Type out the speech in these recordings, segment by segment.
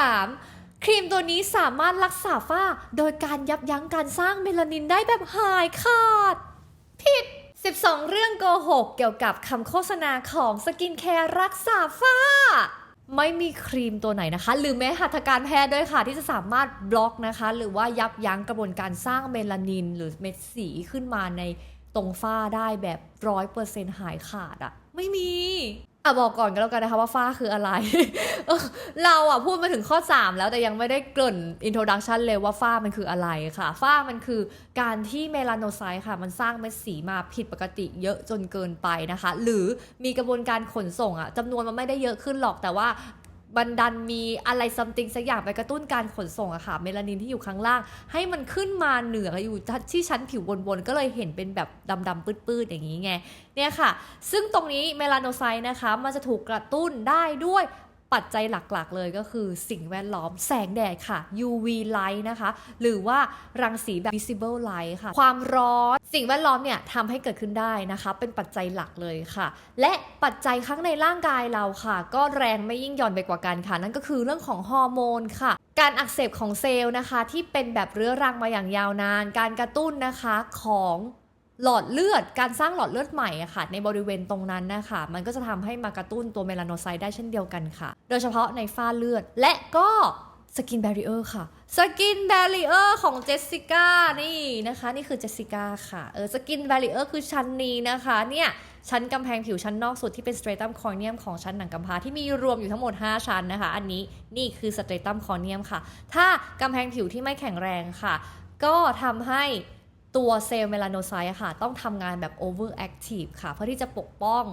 3. ครีมตัวนี้สามารถรักษาฝ้า โดยการยับยั้งการสร้างเมลานินได้แบบหายขาด ผิด 12 เรื่องโกหกเกี่ยวกับคำโฆษณาของสกินแคร์รักษาฝ้า ไม่มีครีมตัวไหนนะคะ หรือแม้หัตถการแพทย์ด้วยค่ะ ที่จะสามารถบล็อกนะคะ หรือว่ายับยั้งกระบวนการสร้างเมลานิน หรือเม็ดสีขึ้นมาในตรงฝ้าได้แบบร้อยเปอร์เซ็นต์หายขาดอะไม่มี อะบอกก่อนก็แล้วกันนะคะว่าฝ้าคืออะไร เราอะพูดมาถึงข้อ 3 แล้วแต่ยังไม่ได้เกริ่นอินโทรดักชันเลยว่าฝ้ามันคืออะไรค่ะ ฝ้ามันคือการที่เมลานโนไซต์ค่ะ มันสร้างเม็ดสีมาผิดปกติเยอะจนเกินไปนะคะ หรือมีกระบวนการขนส่งอะจำนวนมันไม่ได้เยอะขึ้นหรอกแต่ว่า บันดันมีอะไรซัมติงสักอย่างไปกระตุ้นการขนส่งอะค่ะ เมลานินที่อยู่ข้างล่าง ให้มันขึ้นมาเหนืออยู่ที่ชั้นผิวบนๆ ก็เลยเห็นเป็นแบบดำๆปื้ดๆ อย่างนี้ไง เนี่ยค่ะ ซึ่งตรงนี้เมลาโนไซน์นะคะ มันจะถูกกระตุ้นได้ด้วย ปัจจัยหลักๆ เลยก็คือสิ่งแวดล้อมแสงแดดค่ะ UV light นะคะ หรือว่ารังสีแบบ visible light ค่ะ ความร้อนสิ่งแวดล้อมเนี่ยทำให้เกิดขึ้นได้นะคะ เป็นปัจจัยหลักเลยค่ะ และปัจจัยข้างในร่างกายเราค่ะ ก็แรงไม่ยิ่งหย่อนไปกว่ากันค่ะ นั่นก็คือเรื่องของฮอร์โมนค่ะการอักเสบของเซลล์นะคะที่เป็นแบบเรื้อรังมาอย่างยาวนาน การกระตุ้นนะคะของ หลอดเลือดการสร้างหลอดเลือดใหม่อะค่ะ ในบริเวณตรงนั้นนะคะ มันก็จะทำให้มากระตุ้นตัวเมลาโนไซต์ได้เช่นเดียวกันค่ะ โดยเฉพาะในฝ้าเลือด และก็สกินแบรีเออร์ค่ะ สกินแบรีเออร์ของเจสสิก้านี่นะคะ นี่คือเจสสิก้าค่ะเออสกินแบรีเออร์คือชั้นนี้นะคะเนี่ยชั้นกำแพงผิวชั้นนอกสุดที่เป็นสเตรตัมคอร์เนียมของชั้นหนังกำพร้าที่มีรวมอยู่ทั้งหมด 5 ชั้นนะคะ อันนี้นี่คือสเตรตัมคอร์เนียมค่ะ ถ้ากำแพงผิวที่ไม่แข็งแรงค่ะ ก็ทำให้ ตัวเซลล์เมลาโนไซต์ค่ะ ต้องทำงานแบบโอเวอร์แอคทีฟค่ะ เพื่อที่จะปกป้อง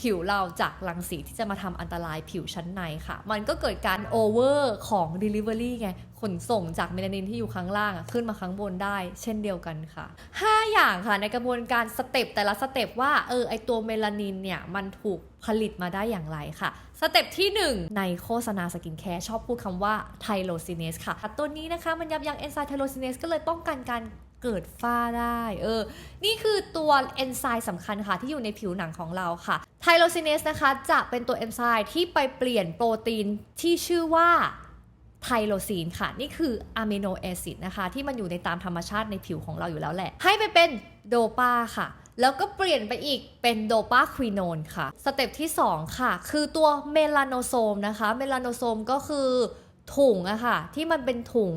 ผิวเราจากรังสีที่จะมาทำอันตรายผิวชั้นในค่ะ มันก็เกิดการโอเวอร์ของ delivery ไง ขนส่งจากเมลานินที่อยู่ข้างล่างขึ้นมาข้างบนได้ เช่นเดียวกันค่ะ 5 อย่างค่ะในกระบวนการสเต็ปแต่ละสเต็ปว่าเออไอตัวเมลานินเนี่ยมันถูกผลิตมาได้อย่างไรค่ะ สเต็ปที่ 1 ในโฆษณาสกินแคร์ชอบพูดคำว่าไทโลซินเนสค่ะ ตัวนี้นะคะมันยับยั้งเอนไซม์ไทโลซินเนสก็เลยป้องกันการเกิดฝ้าได้ เออ นี่คือตัวเอนไซม์สำคัญค่ะ ที่อยู่ในผิวหนังของเราค่ะ ไทโรซินเนสนะคะ จะเป็นตัวเอนไซม์ที่ไปเปลี่ยนโปรตีนที่ชื่อว่า ไทโรซีนค่ะ นี่คืออะมิโนแอซิดนะคะ ที่มันอยู่ในตามธรรมชาติในผิวของเราอยู่แล้วแหละ ให้ไปเป็นโดปาค่ะ แล้วก็เปลี่ยนไปอีกเป็นโดปาควินอนค่ะ สเต็ปที่ 2 ค่ะ คือตัวเมลาโนโซมนะคะ เมลาโนโซมก็คือถุงอะค่ะ ที่มันเป็นถุง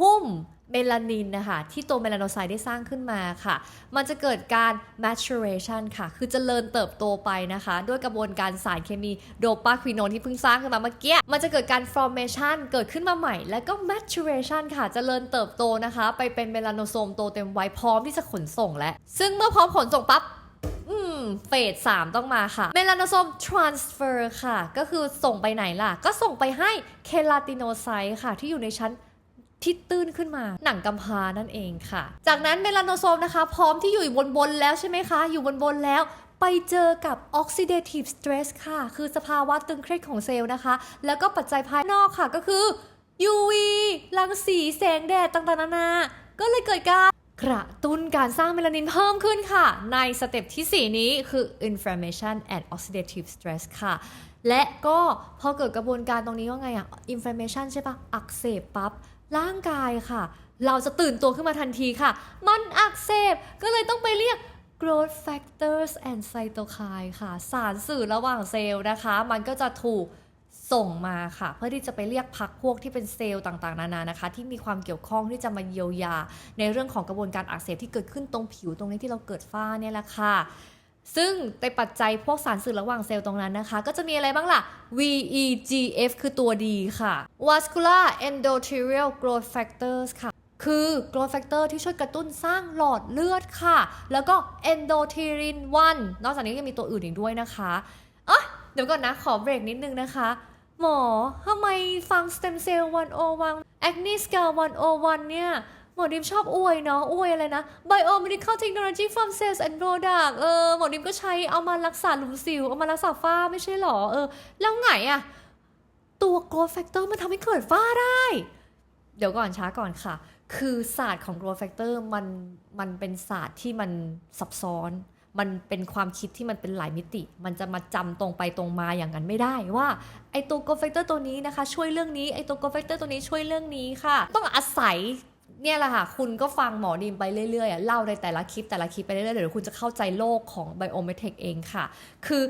หุ้ม เมลานินนะคะที่ตัวเมลานไซต์ได้สร้างขึ้นมาค่ะ มันจะเกิดการ maturation ค่ะ คือจเจริญเติบโตไปนะคะ ด้วยกระบวนการสารเคมีโดปาควินอนที่เพิ่งสร้างขึ้นมาเมื่อกี้ มันจะเกิดการ formation เกิดขึ้นมาใหม่ แล้วก็ maturation ค่ะจเจริญเติบโตนะคะ ไปเป็นเมลานโซมโตเต็มวัยพร้อมที่จะขนส่งแล้ว ซึ่งเมื่อพร้อมขนส่งปั๊บเฟสสามต้องมาค่ะ เมลานโซม transfer ค่ะ ก็คือส่งไปไหนล่ะ ก็ส่งไปให้เคลาติโนไซต์ค่ะ ที่อยู่ในชั้น ที่ตื้นขึ้นมา หนังกำพร้านั่นเองค่ะ จากนั้นเมลานโซมนะคะ พร้อมที่อยู่บนบนแล้วใช่ไหมคะ อยู่บนบนแล้วไปเจอกับ oxidative stress ค่ะ คือสภาวะตึงเครียดของเซลล์นะคะ แล้วก็ปัจจัยภายนอกค่ะก็คือ UV รังสีแสงแดดต่างๆนานา ก็เลยเกิดการกระตุ้นการสร้างเมลานินเพิ่มขึ้นค่ะ ในสเต็ปที่ 4 นี้คือ inflammation and oxidative stress ค่ะ และก็พอเกิดกระบวนการตรงนี้ว่าไงอะ inflammation ใช่ปะอักเสบปั๊บ ร่างกายค่ะ เราจะตื่นตัวขึ้นมาทันทีค่ะ มันอักเสบก็เลยต้องไปเรียก growth factors and cytokine ค่ะ สารสื่อระหว่างเซลล์นะคะ มันก็จะถูกส่งมาค่ะ เพื่อที่จะไปเรียกพักพวกที่เป็นเซลล์ต่างๆ นานานะคะ ที่มีความเกี่ยวข้องที่จะมาเยียวยา ในเรื่องของกระบวนการอักเสบที่เกิดขึ้นตรงผิวตรงนี้ที่เราเกิดฝ้าเนี่ยแหละค่ะ ซึ่งในปัจจัยพวกสารสื่อระหว่างเซลล์ตรงนั้นนะคะ ก็จะมีอะไรบ้างล่ะ VEGF คือตัวดีค่ะ Vascular Endothelial Growth Factors ค่ะ คือ growth factor ที่ช่วยกระตุ้นสร้างหลอดเลือดค่ะ แล้วก็ endothelin 1 นอกจากนี้ยังมีตัวอื่นอีกด้วยนะคะอะเดี๋ยวก่อนนะ ขอเบรกนิดนึงนะคะ หมอทำไมฟัง stem cell 101 acne scar 101 เนี่ย มอดิมชอบอวยเนาะอวยอะไรนะ biomedical technology from cells and product เออหมอดิมก็ใช้เอามารักษาหลุมสิว เอามารักษาฝ้าไม่ใช่หรอ เออ แล้วไงอะตัว growth factor มันทำให้เกิดฝ้าได้ เดี๋ยวก่อนช้าก่อนค่ะ คือศาสตร์ของ growth factor มันมันเป็นศาสตร์ที่มันซับซ้อนมันเป็นความคิดที่มันเป็นหลายมิติ มันจะมาจำตรงไปตรงมาอย่างนั้นไม่ได้ว่าไอตัวโกแฟกเตอร์ตัวนี้นะคะ ช่วยเรื่องนี้ไอตัวโกแฟกเตอร์ตัวนี้ช่วยเรื่องนี้ค่ะ ต้องอาศัย เนี่ยแหละค่ะ คุณก็ฟังหมอดีมไปเรื่อยๆอะเล่าในแต่ละคลิปแต่ละคลิปไปเรื่อยๆเดี๋ยวคุณจะเข้าใจโลกของไบโอเมทริกเองค่ะ คือ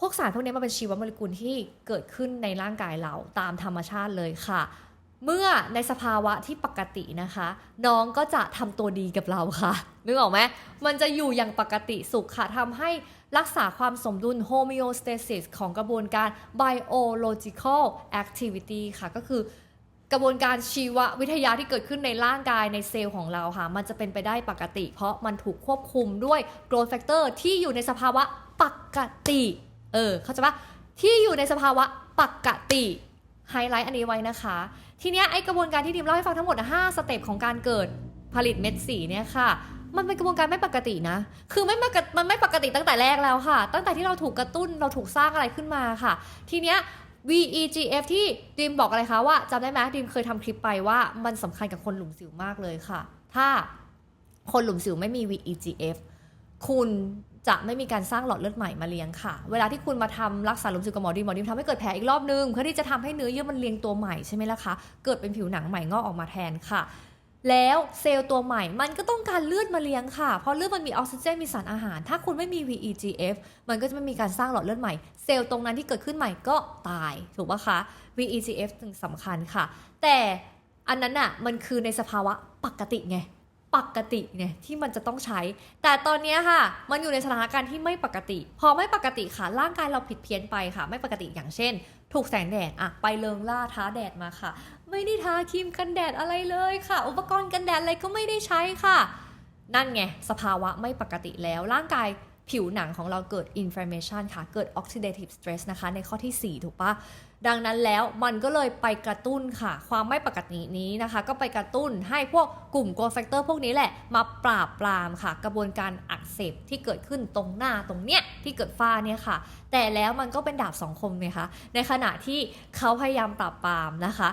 พวกสารพวกนี้มันเป็นชีวโมเลกุลที่เกิดขึ้นในร่างกายเราตามธรรมชาติเลยค่ะ เมื่อในสภาวะที่ปกตินะคะ น้องก็จะทำตัวดีกับเราค่ะนึกออกไหมมันจะอยู่อย่างปกติสุขค่ะทำให้รักษาความสมดุล homeostasis ของกระบวนการ biological activity ค่ะก็คือ กระบวนการชีววิทยาที่เกิดขึ้นในร่างกายในเซลล์ของเราค่ะ มันจะเป็นไปได้ปกติ เพราะมันถูกควบคุมด้วย growth factor ที่อยู่ในสภาวะปกติ เออ เข้าใจปะที่อยู่ในสภาวะปกติไฮไลท์อันนี้ไว้นะคะ ทีเนี้ยไอกระบวนการที่ดิมเล่าให้ฟังทั้งหมดอะห้าสเต็ปของการเกิดผลิตเม็ดสีเนี่ยค่ะ มันเป็นกระบวนการไม่ปกตินะ คือไม่ปกติมันไม่ปกติตั้งแต่แรกแล้วค่ะ ตั้งแต่ที่เราถูกกระตุ้นเราถูกสร้างอะไรขึ้นมาค่ะ ทีเนี้ย VEGF ที่ดิมบอกอะไรคะว่าจำได้ไหมดิมเคยทำคลิปไปว่ามันสำคัญกับคนหลุมสิวมากเลยค่ะ ถ้าคนหลุมสิวไม่มี VEGF คุณจะไม่มีการสร้างหลอดเลือดใหม่มาเลี้ยงค่ะ เวลาที่คุณมาทำรักษาหลุมสิวกับหมอดีหมอดีทำให้เกิดแผลอีกรอบนึงเพื่อที่จะทำให้เนื้อเยื่อมันเลี้ยงตัวใหม่ใช่ไหมล่ะคะ เกิดเป็นผิวหนังใหม่งอกออกมาแทนค่ะ แล้วเซลล์ตัวใหม่มันก็ต้องการเลือดมาเลี้ยงค่ะ เพราะเลือดมันมีออกซิเจนมีสารอาหาร ถ้าคุณไม่มี VEGF มันก็จะไม่มีการสร้างหลอดเลือดใหม่ เซลล์ตรงนั้นที่เกิดขึ้นใหม่ก็ตาย ถูกปะคะ VEGF ถึงสำคัญค่ะ แต่อันนั้นอะมันคือในสภาวะปกติไง ปกติเนี่ยที่มันจะต้องใช้ แต่ตอนนี้ค่ะ มันอยู่ในสถานการณ์ที่ไม่ปกติ พอไม่ปกติค่ะ ร่างกายเราผิดเพี้ยนไปค่ะ ไม่ปกติอย่างเช่น ถูกแสงแดดอะไปเลิงล่าท้าแดดมาค่ะ ไม่ได้ทาครีมกันแดดอะไรเลยค่ะ อุปกรณ์กันแดดอะไรก็ไม่ได้ใช้ค่ะ นั่นไงสภาวะไม่ปกติแล้วร่างกาย ผิวหนังของเราเกิด inflammation ค่ะ เกิด oxidative stress นะคะ ในข้อที่ 4 ถูกปะดังนั้นแล้วมันก็เลยไปกระตุ้นค่ะ ความไม่ปกตินี้นะคะ ก็ไปกระตุ้นให้พวกกลุ่ม growth factor พวกนี้แหละ มาปราบปรามค่ะ กระบวนการอักเสบที่เกิดขึ้นตรงหน้าตรงเนี้ยที่เกิดฝ้าเนี่ยค่ะ แต่แล้วมันก็เป็นดาบสองคมไงคะในขณะที่เขาพยายามปราบปรามนะคะ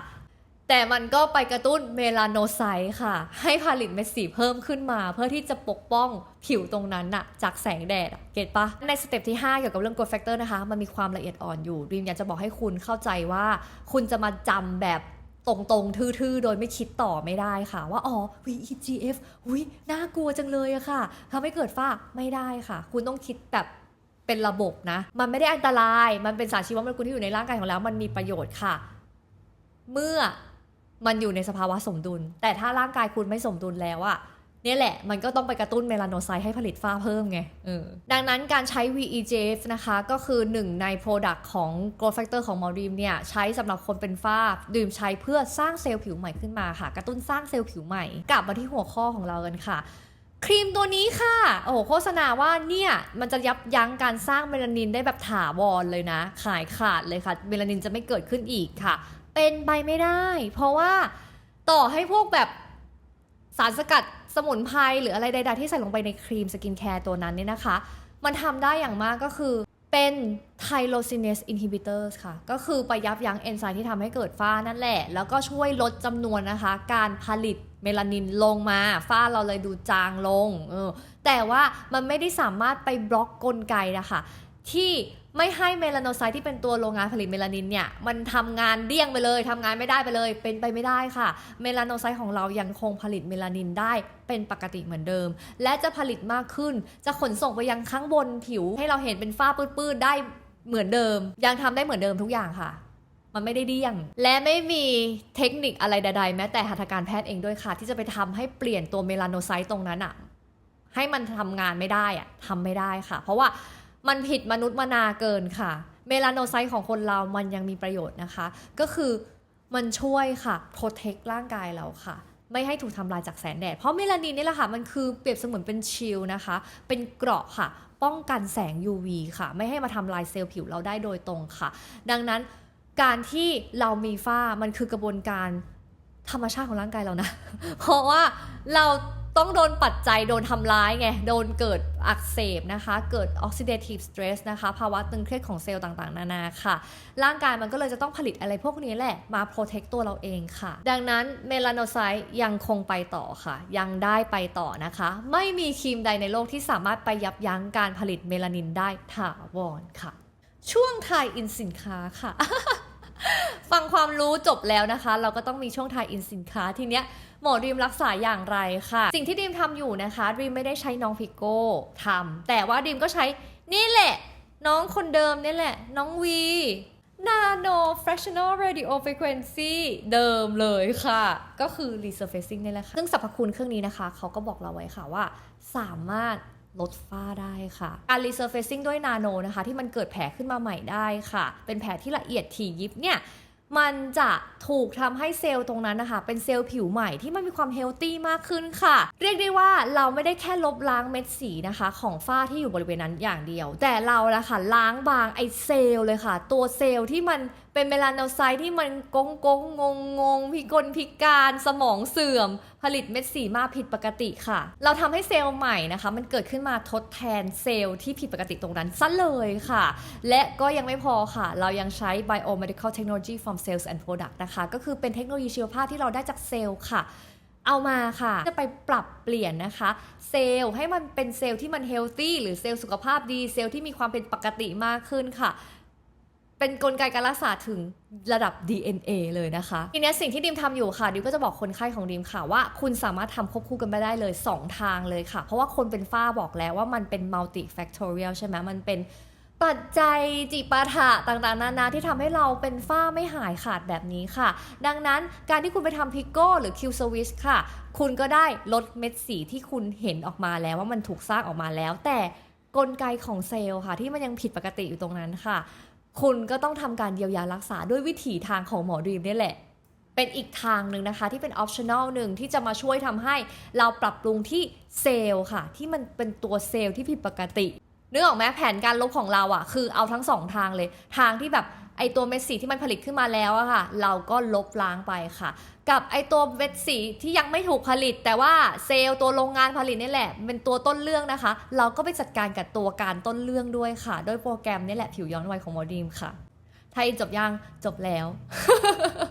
แต่มันก็ไปกระตุ้นเมลาโนไซต์ค่ะ ให้ผลิตเม็ดสีเพิ่มขึ้นมา เพื่อที่จะปกป้องผิวตรงนั้นน่ะจากแสงแดดเก็ตปะในสเต็ปที่ 5 เกี่ยวกับเรื่อง growth factor นะคะ มันมีความละเอียดอ่อนอยู่ดีมอยากจะบอกให้คุณเข้าใจว่า คุณจะมาจำแบบตรงๆ ทื่อๆ โดยไม่คิดต่อไม่ได้ค่ะ ว่า อ๋อ VEGF อุ้ยน่ากลัวจังเลยอะค่ะทำให้เกิดฝ้าไม่ได้ค่ะ คุณต้องคิดแบบเป็นระบบนะ มันไม่ได้อันตราย มันเป็นสารชีวโมเลกุลที่อยู่ในร่างกายของเรา มันมีประโยชน์ค่ะ เมื่อ มันอยู่ในสภาวะสมดุล แต่ถ้าร่างกายคุณไม่สมดุลแล้วอะเนี่ยแหละ มันก็ต้องไปกระตุ้นเมลานไซต์ให้ผลิตฝ้าเพิ่มไงเออดังนั้นการใช้ VEGF นะคะ ก็คือหนึ่งใน Product ของ Growth Factor ของมอดีมเนี่ย ใช้สำหรับคนเป็นฝ้า ดื่มใช้เพื่อสร้างเซลล์ผิวใหม่ขึ้นมาค่ะ กระตุ้นสร้างเซลล์ผิวใหม่ กลับมาที่หัวข้อของเรากันค่ะ ครีมตัวนี้ค่ะ โอ้โห โฆษณาว่าเนี่ย มันจะยับยั้งการสร้างเมลานินได้แบบถาวรเลยนะ ขายขาดเลยค่ะ เมลานินจะไม่เกิดขึ้นอีกค่ะ เป็นไปไม่ได้ เพราะว่าต่อให้พวกแบบสารสกัดสมุนไพรหรืออะไรใดๆที่ใส่ลงไปในครีมสกินแคร์ตัวนั้นเนี่ยนะคะ มันทำได้อย่างมากก็คือเป็นไทโรซินเนสอินฮิบิเตอร์ค่ะ ก็คือไปยับยั้งเอนไซม์ที่ทำให้เกิดฝ้านั่นแหละ แล้วก็ช่วยลดจำนวนนะคะ การผลิตเมลานินลงมา ฝ้าเราเลยดูจางลง เออ แต่ว่ามันไม่ได้สามารถไปบล็อกกลไกนะคะ ที่ ไม่ให้เมลาโนไซต์ที่เป็นตัวโรงงานผลิตเมลานินเนี่ยมันทำงานเดี้ยงไปเลยทำงานไม่ได้ไปเลย เป็นไปไม่ได้ค่ะ เมลาโนไซต์ของเรายังคงผลิตเมลานินได้เป็นปกติเหมือนเดิม และจะผลิตมากขึ้น จะขนส่งไปยังข้างบนผิว ให้เราเห็นเป็นฝ้าปื้ดๆได้เหมือนเดิม ยังทำได้เหมือนเดิมทุกอย่างค่ะมันไม่ได้เดี้ยง และไม่มีเทคนิคอะไรใดๆ แม้แต่หัตถการแพทย์เองด้วยค่ะ ที่จะไปทำให้เปลี่ยนตัวเมลาโนไซต์ตรงนั้นอะให้มันทำงานไม่ได้อะทำไม่ได้ค่ะ เพราะว่า มันผิดมนุษย์มนาเกินค่ะ เมลาโนไซต์ของคนเรามันยังมีประโยชน์นะคะ ก็คือมันช่วยค่ะโปรเทคร่างกายเราค่ะ ไม่ให้ถูกทำลายจากแสงแดด เพราะเมลานินนี่แหละค่ะ มันคือเปรียบเสมือนเป็นชิลนะคะ เป็นเกราะค่ะ ป้องกันแสง UV ค่ะ ไม่ให้มาทำลายเซลล์ผิวเราได้โดยตรงค่ะ ดังนั้นการที่เรามีฝ้ามันคือกระบวนการธรรมชาติของร่างกายเรานะ เพราะว่าเรา ต้องโดนปัจจัยโดนทำร้ายไง โดนเกิดอักเสบนะคะ เกิด oxidative stress นะคะ ภาวะตึงเครียดของเซลล์ต่างๆ นานาค่ะ ร่างกายมันก็เลยจะต้องผลิตอะไรพวกนี้แหละ มา protect ตัวเราเองค่ะ ดังนั้นเมลาน o ไซต์ยังคงไปต่อค่ะ ยังได้ไปต่อนะคะ ไม่มีครีมใดในโลกที่สามารถไปยับยั้งการผลิตเมลานินได้ถาวรค่ะ ช่วงไทยอินสินค้าค่ะ ฟังความรู้จบแล้วนะคะ เราก็ต้องมีช่วงไทยอินสินค้าทีเนี้ยหมอดีมรักษาอย่างไรค่ะ สิ่งที่ดีมทำอยู่นะคะดีมไม่ได้ใช้น้องพิโก้ทำแต่ว่าดีมก็ใช้นี่แหละ น้องคนเดิมนี่แหละ น้องวี Nano Fractional Radio Frequency เดิมเลยค่ะ ก็คือ Resurfacing นี่แหละค่ะ ซึ่งสรรพคุณเครื่องนี้นะคะ เขาก็บอกเราไว้ค่ะว่า สามารถลดฝ้าได้ค่ะ การ Resurfacing ด้วยนาโนนะคะ ที่มันเกิดแผลขึ้นมาใหม่ได้ค่ะ เป็นแผลที่ละเอียดถี่ยิบเนี่ย มันจะถูกทำให้เซลล์ตรงนั้นนะคะ เป็นเซลล์ผิวใหม่ที่มันมีความเฮลตี้มากขึ้นค่ะ เรียกได้ว่าเราไม่ได้แค่ลบล้างเม็ดสีนะคะ ของฝ้าที่อยู่บริเวณนั้นอย่างเดียว แต่เราละค่ะล้างบางไอเซลล์เลยค่ะ ตัวเซลล์ที่มัน เป็นเมลานโนไซต์ที่มันกงกงงงงงพิกลพิการสมองเสื่อม ผลิตเม็ดสีมาผิดปกติค่ะ เราทำให้เซลล์ใหม่นะคะ มันเกิดขึ้นมาทดแทนเซลล์ที่ผิดปกติตรงนั้นซะเลยค่ะ และก็ยังไม่พอค่ะ เรายังใช้ biomedical technology from cells and product นะคะ ก็คือเป็นเทคโนโลยีชีวภาพที่เราได้จากเซลล์ค่ะเอามาค่ะ จะไปปรับเปลี่ยนนะคะ เซลล์ให้มันเป็นเซลล์ที่มันเฮลตี้หรือเซลล์สุขภาพดี เซลล์ที่มีความเป็นปกติมากขึ้นค่ะ เป็นกลไกการรักษาถึงระดับ DNA เลยนะคะ ทีนี้สิ่งที่ดิมทำอยู่ค่ะ ดิมก็จะบอกคนไข้ของดิมค่ะว่า คุณสามารถทำควบคู่กันไปได้เลย 2 ทางเลยค่ะ เพราะว่าคนเป็นฝ้าบอกแล้วว่ามันเป็น multi factorial ใช่ไหมมันเป็นปัจจัยจิปาถะต่างๆ นานาที่ทำให้เราเป็นฝ้าไม่หายขาดแบบนี้ค่ะ ดังนั้นการที่คุณไปทำพิโก้หรือคิวสวิชค่ะ คุณก็ได้ลดเม็ดสีที่คุณเห็นออกมาแล้วว่ามันถูกสร้างออกมาแล้ว แต่กลไกของเซลล์ค่ะ ที่มันยังผิดปกติอยู่ตรงนั้นค่ะ คุณก็ต้องทำการเยียวยารักษาด้วยวิถีทางของหมอดีมนี่แหละ เป็นอีกทางหนึ่งนะคะที่เป็นออปชั่นอลหนึ่งที่จะมาช่วยทำให้เราปรับปรุงที่เซลล์ค่ะ ที่มันเป็นตัวเซลล์ที่ผิดปกตินึกออกไหมแผนการลบของเราอะ่ะ คือเอาทั้งสองทางเลย ทางที่แบบ อตัวเม็ดสีที่มันผลิตขึ้นมาแล้วอะค่ะ เราก็ลบล้างไปค่ะ กับไอตัวเม็ดสีที่ยังไม่ถูกผลิต แต่ว่าเซลล์ตัวโรงงานผลิตนี่แหละ เป็นตัวต้นเรื่องนะคะ เราก็ไปจัดการกับตัวการต้นเรื่องด้วยค่ะด้วยโปรแกรมนี่แหละผิวย้อนวัยของโมดีมค่ะ ไทยจบยังจบแล้ว